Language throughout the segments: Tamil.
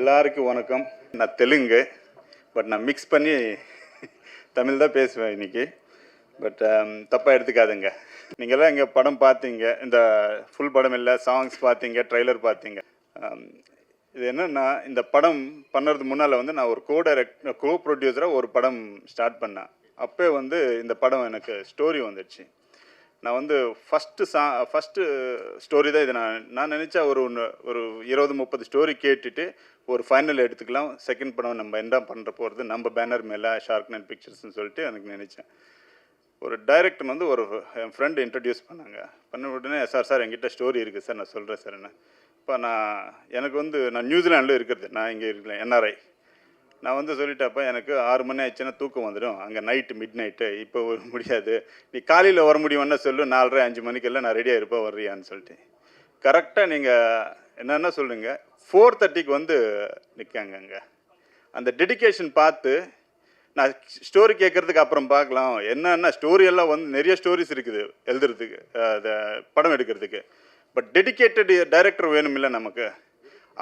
எல்லாருக்கும் வணக்கம். நான் தெலுங்கு பட் நான் மிக்ஸ் பண்ணி தமிழ் தான் பேசுவேன் இன்றைக்கி பட் um, தப்பாக எடுத்துக்காதுங்க. நீங்கள்லாம் இங்கே படம் பார்த்தீங்க இந்த ஃபுல் படம் இல்லை சாங்ஸ் பார்த்தீங்க ட்ரைலர் பார்த்தீங்க. Um, இது என்னென்னா இந்த படம் பண்ணுறது முன்னால் வந்து நான் ஒரு கோ டைரக்ட் கோ ப்ரொடியூசராக ஒரு படம் ஸ்டார்ட் பண்ணேன். அப்போ வந்து இந்த படம் எனக்கு ஸ்டோரி வந்துடுச்சு. நான் வந்து ஃபஸ்ட்டு சா ஃபஸ்ட்டு ஸ்டோரி தான் இது நான் நான் நினச்சா ஒரு ஒன்று- ஒரு இருபது முப்பது ஸ்டோரி கேட்டுட்டு ஒரு ஃபைனல் எடுத்துக்கலாம். செகண்ட் படம் நம்ம என்ன பண்ணுற போகிறது நம்ம பேனர் மேலே ஷார்க் நைட் பிக்சர்ஸ்னு சொல்லிட்டு எனக்கு நினச்சேன். ஒரு டைரக்டர் வந்து ஒரு என் ஃப்ரெண்டு இன்ட்ரடியூஸ் பண்ணாங்க. பண்ண உடனே சார் சார் என்கிட்ட ஸ்டோரி இருக்குது சார் நான் சொல்கிறேன் சார் என்ன? இப்போ நான் எனக்கு வந்து நான் நியூசிலாண்டில் இருக்கிறது. நான் இங்கே இருக்கிறேன் என்ஆர்ஐ நான் வந்து சொல்லிட்டப்போ எனக்கு ஆறு மணி ஆயிடுச்சுன்னா தூக்கம் வந்துடும். அங்கே நைட்டு மிட் நைட்டு இப்போ முடியாது. நீ காலையில் வர முடியும்னா சொல்லு நாலரை அஞ்சு மணிக்கெல்லாம் நான் ரெடியாக இருப்பேன் வர்றியான்னு சொல்லிட்டு. கரெக்டாக நீங்கள் என்னென்ன சொல்லுங்க? ஃபோர் தேர்ட்டிக்கு வந்து நிற்காங்க அங்கே. அந்த டெடிகேஷன் பார்த்து நான் ஸ்டோரி கேட்குறதுக்கு அப்புறம் பார்க்கலாம். என்னென்ன ஸ்டோரி எல்லாம் வந்து நிறைய ஸ்டோரிஸ் இருக்குது எழுதுறதுக்கு அதை படம் எடுக்கிறதுக்கு. பட் டெடிகேட்டட் டைரக்டர் வேணும் இல்லை நமக்கு.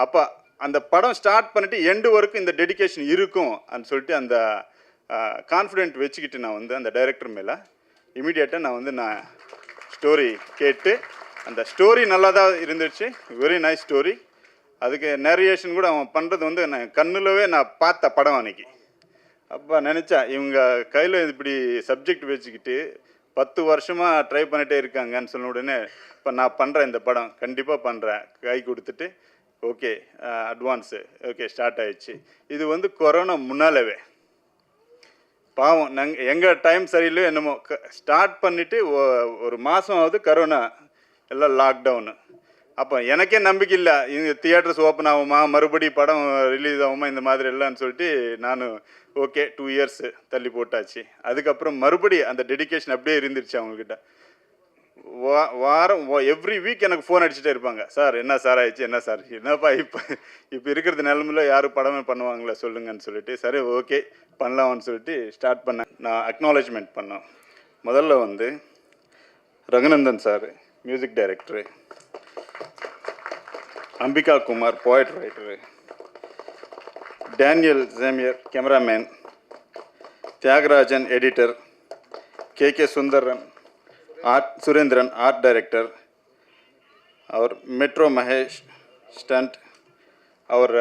அப்போ அந்த படம் ஸ்டார்ட் பண்ணிட்டு எண்டு வரைக்கும் இந்த டெடிகேஷன் இருக்கும் அப்படின்னு சொல்லிட்டு அந்த கான்ஃபிடென்ட் வச்சுக்கிட்டு நான் வந்து அந்த டைரக்டர் மேலே இமீடியட்டாக நான் வந்து நான் ஸ்டோரி கேட்டு அந்த ஸ்டோரி நல்லா தான் இருந்துச்சு. வெரி நைஸ் ஸ்டோரி அதுக்கு நேரியேஷன் கூட அவன் பண்ணுறது வந்து நான் கண்ணுலவே நான் பார்த்த படம் அன்னைக்கு. அப்போ நினச்சா இவங்க கையில் இப்படி சப்ஜெக்ட் வச்சுக்கிட்டு பத்து வருஷமாக ட்ரை பண்ணிகிட்டே இருக்காங்கன்னு சொன்ன உடனே இப்போ நான் பண்ணுறேன் இந்த படம். கண்டிப்பாக பண்ணுறேன் கை கொடுத்துட்டு ஓகே அட்வான்ஸு ஓகே ஸ்டார்ட் ஆயிடுச்சு. இது வந்து கொரோனா முன்னாலவே. பாவம் நாங்கள் எங்கள் டைம் சரியில்லையோ என்னமோ. ஸ்டார்ட் பண்ணிவிட்டு ஒரு மாதம் ஆகுது கரோனா எல்லாம் லாக்டவுனு அப்போ எனக்கே நம்பிக்கை இல்லை. இந்த தியேட்டர்ஸ் ஓப்பன் ஆகுமா மறுபடி படம் ரிலீஸ் ஆகுமா இந்த மாதிரி இல்லைன்னு சொல்லிட்டு நான் ஓகே டூ இயர்ஸ் தள்ளி போட்டாச்சு. அதுக்கப்புறம் மறுபடி அந்த டெடிகேஷன் அப்படியே இருந்துருச்சு அவங்கக்கிட்ட வா வாரம் எவ்ரி வீக் எனக்கு ஃபோன் அடிச்சுட்டே இருப்பாங்க. சார் என்ன சார் ஆயிடுச்சு? என்ன சார்? என்னப்பா இப்போ? இப்போ இருக்கிறது நிலமையில யாரும் படமே பண்ணுவாங்களா? சொல்லுங்கன்னு சொல்லிட்டு சரி ஓகே பண்ணலாம்னு சொல்லிட்டு ஸ்டார்ட் பண்ணேன் நான் அக்னாலஜ்மெண்ட் பண்ணேன். முதல்ல வந்து Raghunandan sir music director Ambika Kumar poet writer Daniel Jamier cameraman Thiyagarajan editor K K Sundaran art Surendran art director அவர் மெட்ரோ மகேஷ் ஸ்டண்ட் அவர்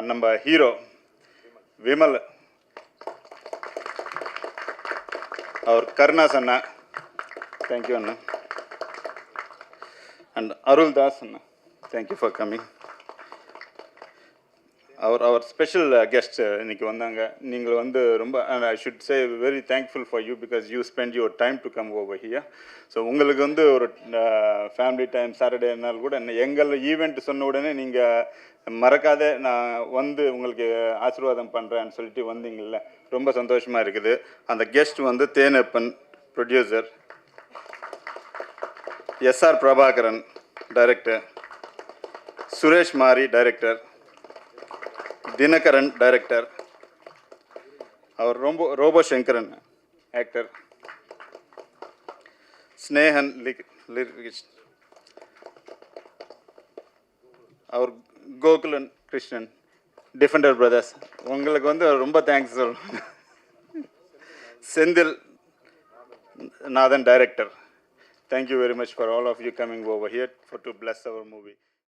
நம்ம ஹீரோ விமல் அவர் கருணாஸ் அண்ணா. தேங்க்யூ அண்ணா. அண்ட் அருள் தாஸ் அண்ணா தேங்க்யூ ஃபார் கம்மிங் அவர் அவர் ஸ்பெஷல் கெஸ்ட் uh, uh, இன்னைக்கு வந்தாங்க. நீங்கள் வந்து ரொம்ப I should say very thankful for you because you spend your time to come over here so உங்களுக்கு வந்து ஒரு ஃபேமிலி டைம் சாட்டர்டே நாள் கூட என்ன- எங்கள் ஈவெண்ட் சொன்ன உடனே நீங்கள் மறக்காத நான் வந்து உங்களுக்கு ஆசீர்வாதம் பண்ணுறேன்னு சொல்லிட்டு வந்தீங்கள்ல ரொம்ப சந்தோஷமாக இருக்குது. அந்த கெஸ்ட் வந்து Thenappan producer S R Prabhakaran director Suresh Mari director Dinakaran director அவர் ரொம்ப robo Sankaran actor Snehan lyrics அவர் கோகுலன் கிருஷ்ணன் டிஃபெண்டர் பிரதர்ஸ் உங்களுக்கு வந்து ரொம்ப தேங்க்ஸ் சொல்லணும். Senthil Nathan director thank you very much for all of you you over here for to bless our movie.